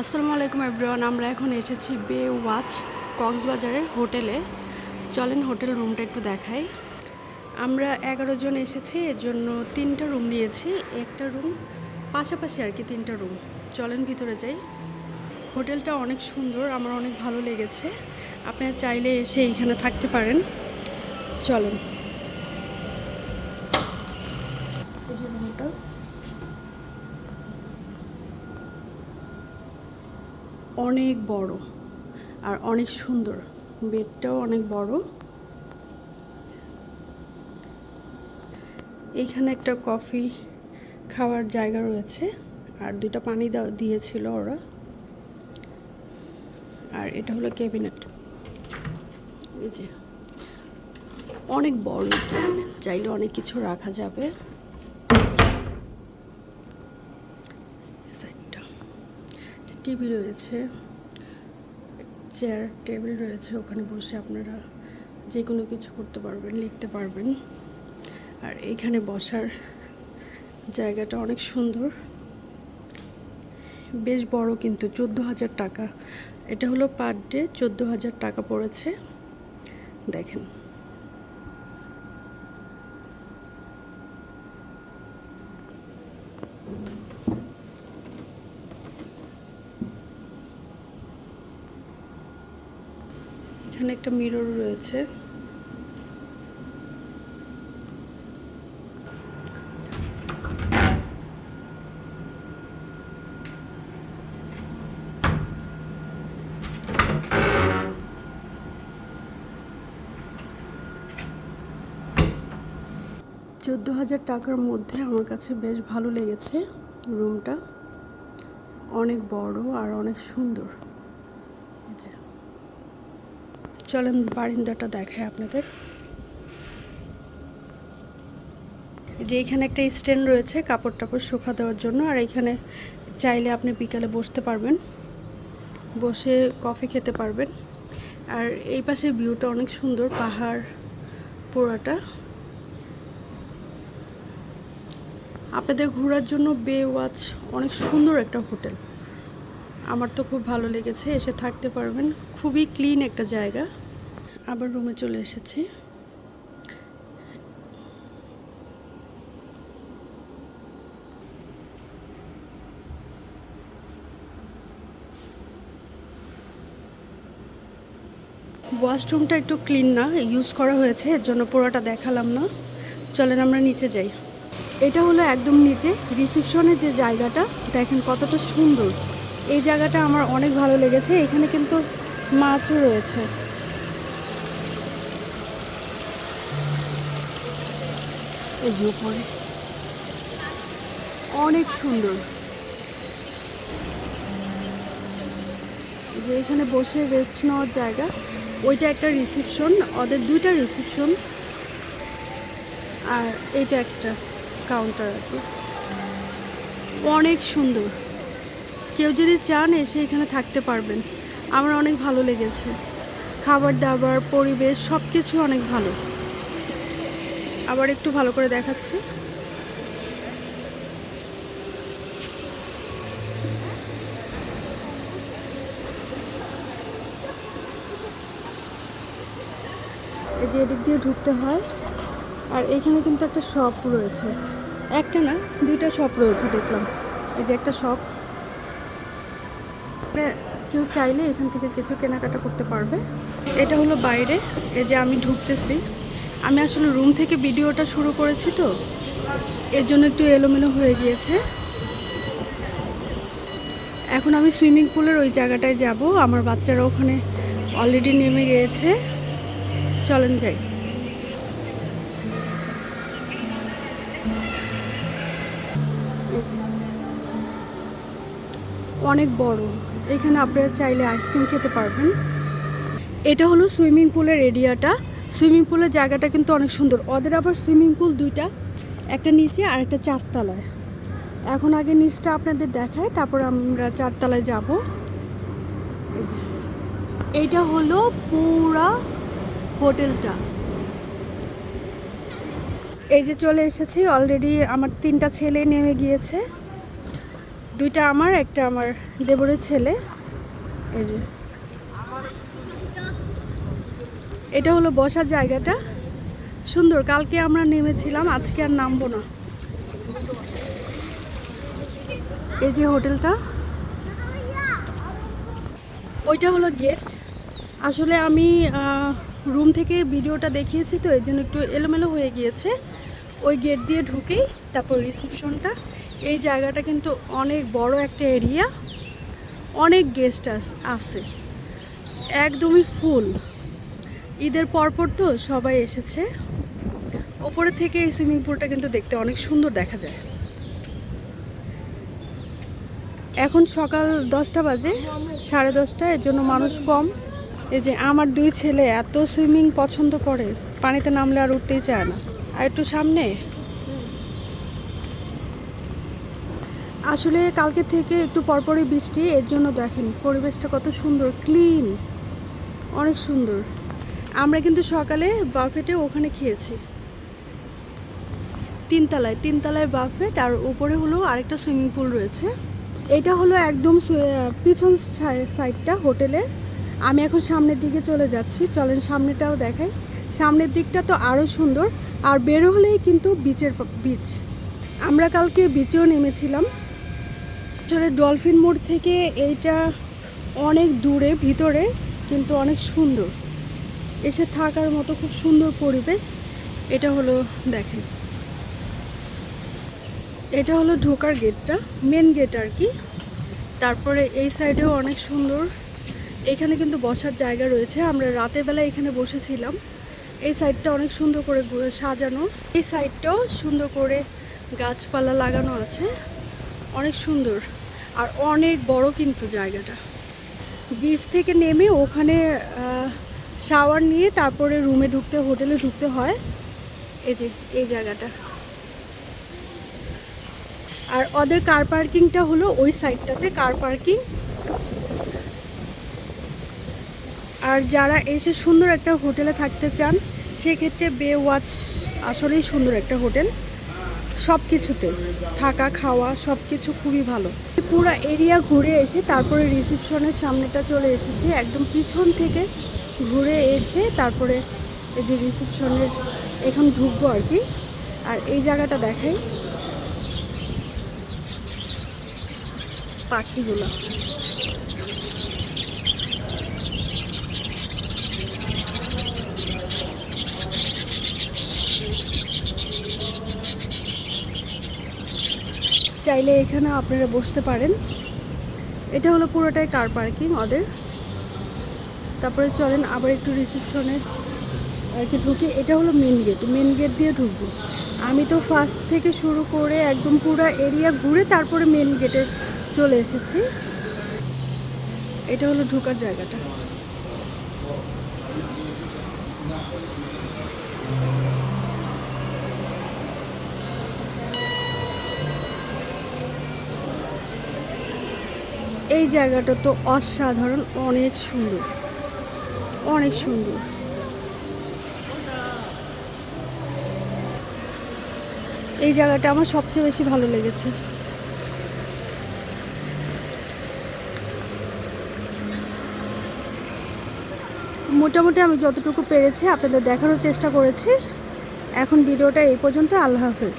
আসসালামু আলাইকুম এভরিওয়ান আমরা এখন এসেছি বে ওয়াচ কক্সবাজারের হোটেলে। চলেন হোটেল রুমটা একটু দেখাই। আমরা এগারো জন এসেছি, এর জন্য তিনটা রুম নিয়েছি, একটা রুম, পাশাপাশি আর কি তিনটা রুম। চলেন ভিতরে যাই। হোটেলটা অনেক সুন্দর, আমার অনেক ভালো লেগেছে। আপনারা চাইলে এসে এইখানে থাকতে পারেন। চলেন। এই অনেক বড় আর অনেক সুন্দর। বেডটাও অনেক বড়। এইখানে একটা কফি খাওয়ার জায়গা রয়েছে আর দুটো পানি দিয়েছিল ওরা। আর এটা হলো ক্যাবিনেট। এই যে, অনেক বড় চাইলে অনেক কিছু রাখা যাবে এই সাইডটা টিভি রয়েছে চেয়ার টেবিল রয়েছে, ওখানে বসে আপনারা যে কোনো কিছু করতে পারবেন, লিখতে পারবেন। আর এইখানে বসার জায়গাটা অনেক সুন্দর। বেশ বড় কিন্তু, চোদ্দ হাজার টাকা। এটা হলো পার ডে চোদ্দ হাজার টাকা পড়েছে। দেখেন। এখানে একটা মিরর রয়েছে। চোদ্দ হাজার টাকার মধ্যে আমার কাছে বেশ ভালো লেগেছে রুমটা অনেক বড় আর অনেক সুন্দর। যে। চলেন, বারিন্দাটা দেখায় আপনাদের। যে এখানে একটা স্ট্যান্ড রয়েছে কাপড় টাপড় শুকা দেওয়ার জন্য, আর এখানে চাইলে আপনি বিকালে বসতে পারবেন। বসে কফি খেতে পারবেন। আর এই পাশের ভিউটা অনেক সুন্দর, পাহাড় পোড়াটা। আপনাদের ঘোরার জন্য বে ওয়াচ অনেক সুন্দর একটা হোটেল। আমার তো খুব ভালো লেগেছে, এসে থাকতে পারবেন। খুবই ক্লিন একটা জায়গা। আবার রুমে চলে এসেছি। ওয়াশরুমটা একটু ক্লিন না, ইউজ করা হয়েছে, এর জন্য পুরোটা দেখালাম না। চলেন আমরা নিচে যাই। এটা হলো একদম নিচে, রিসেপশনের যে জায়গাটা, দেখেন কতটা সুন্দর। এই জায়গাটা আমার অনেক ভালো লেগেছে, এখানে কিন্তু মাছও রয়েছে। এই উপরে। অনেক সুন্দর। যে এখানে বসে রেস্ট নেওয়ার জায়গা, ওইটা একটা রিসেপশন ওদের দুইটা রিসেপশন আর এইটা একটা কাউন্টার আর কি। অনেক সুন্দর। কেউ যদি চান এসে এখানে থাকতে পারবেন। আমার অনেক ভালো লেগেছে। খাবার দাবার পরিবেশ সব কিছু অনেক ভালো। আবার একটু ভালো করে দেখাচ্ছি। এই যে এদিক দিয়ে ঢুকতে হয়, আর এইখানে কিন্তু একটা শপ রয়েছে। একটা না, দুইটা শপ রয়েছে দেখলাম। এই যে একটা শপ কেউ চাইলে এখান থেকে কিছু কেনাকাটা করতে পারবে। এটা হলো বাইরে। এই যে আমি ঢুকতেছি। আমি আসলে রুম থেকে ভিডিওটা শুরু করেছি তো, এর জন্য একটু এলোমেলো হয়ে গিয়েছে। এখন আমি সুইমিং পুলের ওই জায়গাটায় যাব, আমার বাচ্চারা ওখানে অলরেডি নেমে গিয়েছে। চলেন যাই। অনেক বড়, এখানে আপনারা চাইলে আইসক্রিম খেতে পারবেন। এটা হলো সুইমিং পুলের এরিয়াটা সুইমিং পুলের জায়গাটা কিন্তু অনেক সুন্দর। ওদের আবার সুইমিং পুল দুইটা, একটা নিচে আর একটা চারতলায়। এখন আগে নিচটা আপনাদের দেখায় তারপর আমরা চারতলায় যাব। এইটা হলো পুরা হোটেলটা। এই যে চলে এসেছি অলরেডি আমার তিনটা ছেলে নেমে গিয়েছে। দুইটা আমার, একটা আমার দেবরের ছেলে। এই যে এটা হলো বসার জায়গাটা। সুন্দর, কালকে আমরা নেমেছিলাম, আজকে আর নামবো না। এই যে হোটেলটা। ওইটা হলো গেট। আসলে আমি রুম থেকে ভিডিওটা দেখিয়েছি তো, এর জন্য একটু এলোমেলো হয়ে গিয়েছে। ওই গেট দিয়ে ঢুকেই, তারপর রিসেপশনটা। এই জায়গাটা কিন্তু অনেক বড় একটা এরিয়া। অনেক গেস্ট আছে একদমই ফুল। ঈদের পরপর তো সবাই এসেছে। ওপরে থেকে এই সুইমিং পুলটা কিন্তু দেখতে অনেক সুন্দর দেখা যায়। এখন সকাল দশটা বাজে, সাড়ে দশটা, এর জন্য মানুষ কম। এই যে আমার দুই ছেলে এত সুইমিং পছন্দ করে, পানিতে নামলে আর উঠতেই চায় না। আর একটু সামনে। আসলে কালকে থেকে একটু পরপরই বৃষ্টি, এর জন্য দেখেন পরিবেশটা কত সুন্দর, ক্লিন। অনেক সুন্দর। আমরা কিন্তু সকালে বাফেটে ওখানে খেয়েছি। তিনতলায় তিনতলায় বাফেট আর উপরে হলো আরেকটা সুইমিং পুল রয়েছে। এটা হলো একদম পিছন সাইডটা হোটেলের আমি এখন সামনের দিকে চলে যাচ্ছি। চলেন সামনেটাও দেখাই। সামনের দিকটা তো আরও সুন্দর। আর বেরো হলেই কিন্তু বিচের বিচ আমরা কালকে বিচেও নেমেছিলাম। আসলে ডলফিন মোড় থেকে এইটা অনেক দূরে, ভিতরে, কিন্তু অনেক সুন্দর। এসে থাকার মতো খুব সুন্দর পরিবেশ। এটা হলো, দেখেন। এটা হলো ঢোকার গেটটা মেন গেট আর কি। তারপরে এই সাইডেও অনেক সুন্দর। এখানে কিন্তু বসার জায়গা রয়েছে। আমরা রাতের বেলা এখানে বসেছিলাম। এই সাইডটা অনেক সুন্দর করে সাজানো। এই সাইডটাও সুন্দর করে গাছপালা লাগানো আছে। অনেক সুন্দর। আর অনেক বড় কিন্তু জায়গাটা। বীজ থেকে নেমে ওখানে শাওয়ার নিয়ে তারপরে রুমে ঢুকতে, হোটেলে ঢুকতে হয়। এই যে, এই জায়গাটা। আর ওদের কার পার্কিংটা হলো ওই সাইডটাতে কার পার্কিং আর যারা এসে সুন্দর একটা হোটেলে থাকতে চান, সেক্ষেত্রে বে ওয়াচ আসলেই সুন্দর একটা হোটেল। সব কিছুতে থাকা, খাওয়া সব কিছু খুবই ভালো। পুরো এরিয়া ঘুরে এসে তারপরে রিসেপশনের সামনেটা চলে এসেছি, একদম পিছন থেকে ঘুরে এসে তারপরে এই যে রিসেপশনের এখন ঢুকবো আর কি। আর এই জায়গাটা দেখাই। পাখিগুলো। চাইলে এখানে আপনারা বসতে পারেন। এটা হলো পুরোটাই কার পার্কিং ওদের। তারপরে চলেন আবার একটু রিসেপশনে আর কি ঢুকে। এটা হলো মেন গেট মেন গেট দিয়ে ঢুকবো। আমি তো ফার্স্ট থেকে শুরু করে একদম পুরো এরিয়া ঘুরে তারপরে মেন গেটে চলে এসেছি। এটা হলো ঢোকার জায়গাটা। এই জায়গাটা তো অসাধারণ, অনেক সুন্দর। অনেক সুন্দর। এই জায়গাটা আমার সবচেয়ে বেশি ভালো লেগেছে। মোটামুটি আমি যতটুকু পেরেছি, আপনাদের দেখানোর চেষ্টা করেছি। এখন ভিডিওটা এই পর্যন্ত, আল্লাহ হাফেজ।